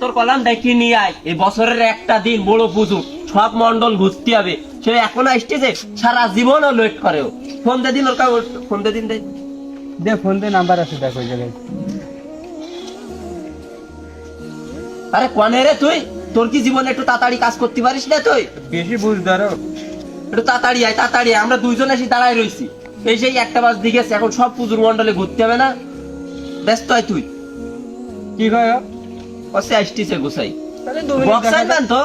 তোর কলাম দেখি নিয়ে আয়। এই বছরের একটা দিন বড় পুজো। সব মন্ডল ঘুরতে হবে সে এখন আসতেছে সারা জীবনও লেট করে ও। ফোন দে দিন ওর ফোন দে দিন দে। দে ফোন দে নাম্বার আছে দেখো ওই জায়গায়। আরে কনে রে তুই? তোর কি জীবনে একটু তাড়াতাড়ি কাজ করতে পারিস না তুই? বেশি বুঝ ধরো। একটু তাড়াতাড়ি আয় তাড়াতাড়ি আয়। আমরা দুইজন এসে দাঁড়ায় রইছি। এই সেই একটা বাজ দিকে এখন সব পুজোর মন্ডলে ঘুরতে হবে না। ব্যস্ত হয় তুই। কি কয় আসতিছে গোসাই। বক্স আনবেন তো?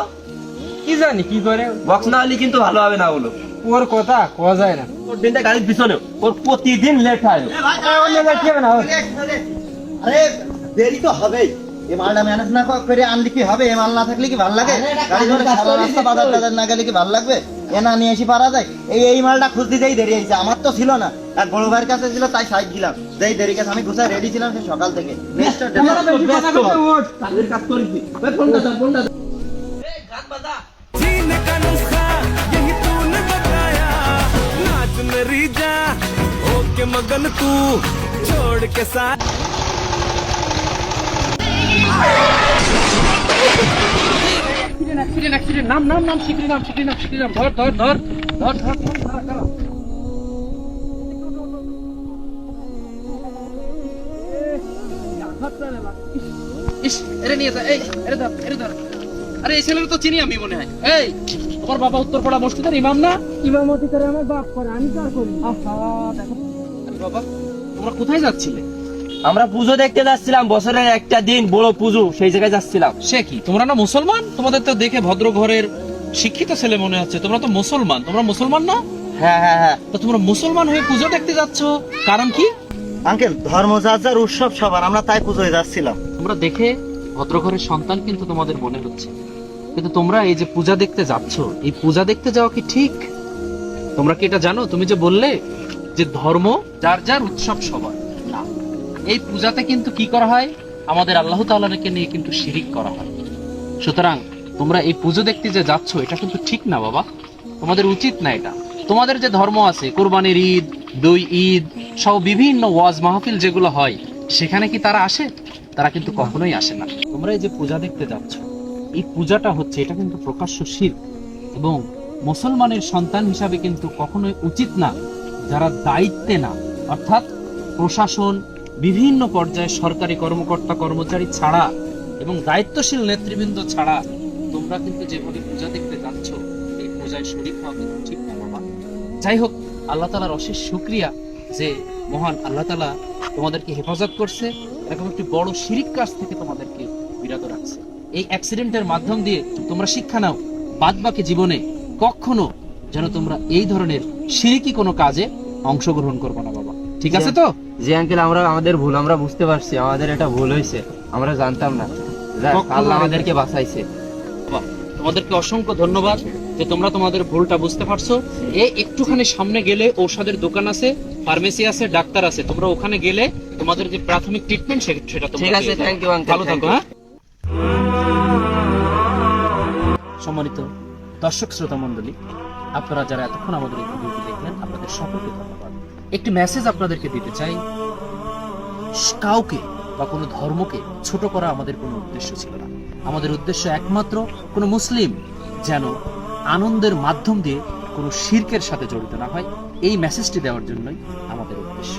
কি জানি কি করে? বক্স না হলে কিন্তু ভালো হবে না বলো ওর কথা কোয়া যায় না। ওর দিনটা গাড়ির পিছনে ওর প্রতিদিন লেট হয়। আরে দেরি তো হবেই। এই মালটা ম্যানেজ না করে আনলে কি হবে? এই মাল না থাকলে কি ভালো লাগে? গাড়ি ধরে সারা রাস্তা বাজার টাজার না গেলে কি ভালো লাগবে? এ না নিয়ে এসে পারা যায়। এই এই মালটা খুঁজতে যেই দেরি হয়েছে আমার তো ছিল না। এক বড় ভাইয়ের কাছে ছিল তাই সাইড দিলাম। যেই দেরি কাছে আমি গুছায় রেডি ছিলাম সেই সকাল থেকে। मगन तू छोड़ के साथ অ্যাক্সিডেন্ট তো চিনি আমি মনে হয়। বাবা না? আমি করি আহা দেখো। বাবা তোমরা কোথায় যাচ্ছিলে? আমরা পুজো দেখতে যাচ্ছিলাম বছরের একটা দিন বড় পুজো সেই জায়গায় যাচ্ছিলাম। সে কি? তোমরা না মুসলমান? তোমাদের তো দেখে ভদ্র ঘরের শিক্ষিত ছেলে মনে হচ্ছে। তোমরা তো মুসলমান। তোমরা মুসলমান না? হ্যাঁ হ্যাঁ হ্যাঁ। তো তোমরা মুসলমান হয়ে পুজো দেখতে যাচ্ছ? কারণ কি? আঙ্কেল ধর্ম যার যার উৎসব সবার আমরা তাই পুজোয় যাচ্ছিলাম। তোমরা দেখে ভদ্র ঘরের সন্তান কিন্তু তোমাদের মনে হচ্ছে। কিন্তু তোমরা এই যে পূজা দেখতে যাচ্ছ এই পূজা দেখতে যাওয়া কি ঠিক? তোমরা কি এটা জানো? তুমি যে বললে যে ধর্ম যার যার উৎসব সবার। এই পূজাতে কিন্তু কি করা হয়? আমাদের আল্লাহ তাআলাকে নিয়ে কিন্তু শিরিক করা হয়। সুতরাং তোমরা এই পুজো দেখতে যে যাচ্ছ, এটা কিন্তু ঠিক না বাবা। তোমাদের উচিত না এটা। তোমাদের যে ধর্ম আছে, কোরবানির ঈদ, দুই ঈদ, সহ বিভিন্ন ওয়াজ মাহফিল যেগুলো হয়, সেখানে কি তারা আসে? তারা কিন্তু কখনোই আসে না। তোমরা এই যে পূজা দেখতে যাচ্ছ, এই পূজাটা হচ্ছে, এটা কিন্তু প্রকাশ্য শির। এবং মুসলমানের সন্তান হিসাবে কিন্তু কখনোই উচিত না, যারা দায়িত্বে না, অর্থাৎ প্রশাসন বিভিন্ন পর্যায়ে সরকারি কর্মকর্তা কর্মচারী ছাড়া এবং দায়িত্বশীল নেতৃবৃন্দ ছাড়া তোমরা কিন্তু যেভাবে পূজা দেখতে যাচ্ছ, এই পূজায় শরীর হওয়া কিন্তু ঠিক না, বাবা। যাই হোক, আল্লাহ তালার অশেষ শুক্রিয়া যে মহান আল্লাহ তালা তোমাদেরকে হেফাজত করছে, এরকম একটি বড় শিরিক কাজ থেকে তোমাদেরকে বিরত রাখছে। এই অ্যাক্সিডেন্টের মাধ্যম দিয়ে তোমরা শিক্ষা নাও বাদ বাকি জীবনে কখনো যেন তোমরা এই ধরনের শিরিকি কোনো কাজে অংশগ্রহণ করবে না, বাবা। ঠিক আছে তো? জি আঙ্কেল আমরা আমাদের ভুল আমরা বুঝতে পারছি। আমাদের এটা ভুল হয়েছে। আমরা জানতাম না। আল্লাহ আমাদেরকে বাঁচাইছে। তোমাদেরকে অসংখ্য ধন্যবাদ যে তোমরা তোমাদের ভুলটা বুঝতে পারছ। এই একটুখানি সামনে গেলে ঔষধের দোকান আছে ফার্মেসি আছে ডাক্তার আছে। তোমরা ওখানে গেলে তোমাদের যে প্রাথমিক ট্রিটমেন্ট সেটা তোমরা ঠিক আছে থ্যাংক ইউ আঙ্কেল ভালো থাকো হ্যাঁ? সম্মানিত দর্শক শ্রোতা মণ্ডলী আপনারা যারা এতক্ষণ আমাদের এই ভিডিওটি দেখলেন আপনাদের সকলকে ধন্যবাদ। একটি মেসেজ আপনাদেরকে দিতে চাই। কাউকে বা কোনো ধর্মকে ছোট করা আমাদের কোনো উদ্দেশ্য ছিল না। আমাদের উদ্দেশ্য একমাত্র কোনো মুসলিম যেন আনন্দের মাধ্যম দিয়ে কোনো শির্কের সাথে জড়িত না হয়। এই মেসেজটি দেওয়ার জন্যই আমাদের উদ্দেশ্য।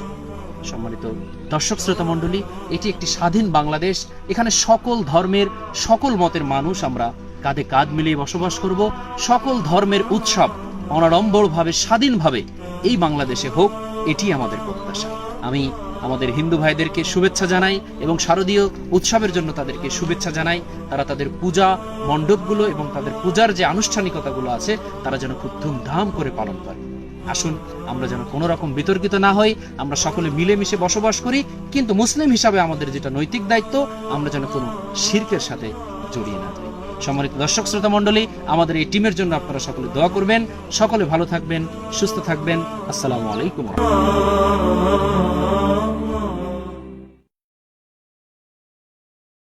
সম্মানিত দর্শক শ্রোতা মণ্ডলী এটি একটি স্বাধীন বাংলাদেশ। এখানে সকল ধর্মের, সকল মতের মানুষ আমরা কাঁধে কাঁধ মিলিয়ে বসবাস করব। সকল ধর্মের উৎসব অনাড়ম্বরভাবে, স্বাধীনভাবে এই বাংলাদেশে হোক। এটি আমাদের প্রত্যাশা। আমি আমাদের হিন্দু ভাইদেরকে শুভেচ্ছা জানাই এবং শারদীয় উৎসবের জন্য তাদেরকে শুভেচ্ছা জানাই। তারা তাদের পূজা মণ্ডপগুলো এবং তাদের পূজার যে আনুষ্ঠানিকতাগুলো আছে, তারা যেন খুব ধুমধাম করে পালন করে। আসুন, আমরা যেন কোনো রকম বিতর্কিত না হই, আমরা সকলে মিলেমিশে বসবাস করি, কিন্তু মুসলিম হিসাবে আমাদের যেটা নৈতিক দায়িত্ব, আমরা যেন কোনো শির্কের সাথে জড়িয়ে না যাই। সম্মানিত দর্শক শ্রোতা মণ্ডলী, আমাদের এই টিমের জন্য আপনারা সকলে দোয়া করবেন। সকলে ভালো থাকবেন, সুস্থ থাকবেন। আসসালামু আলাইকুম।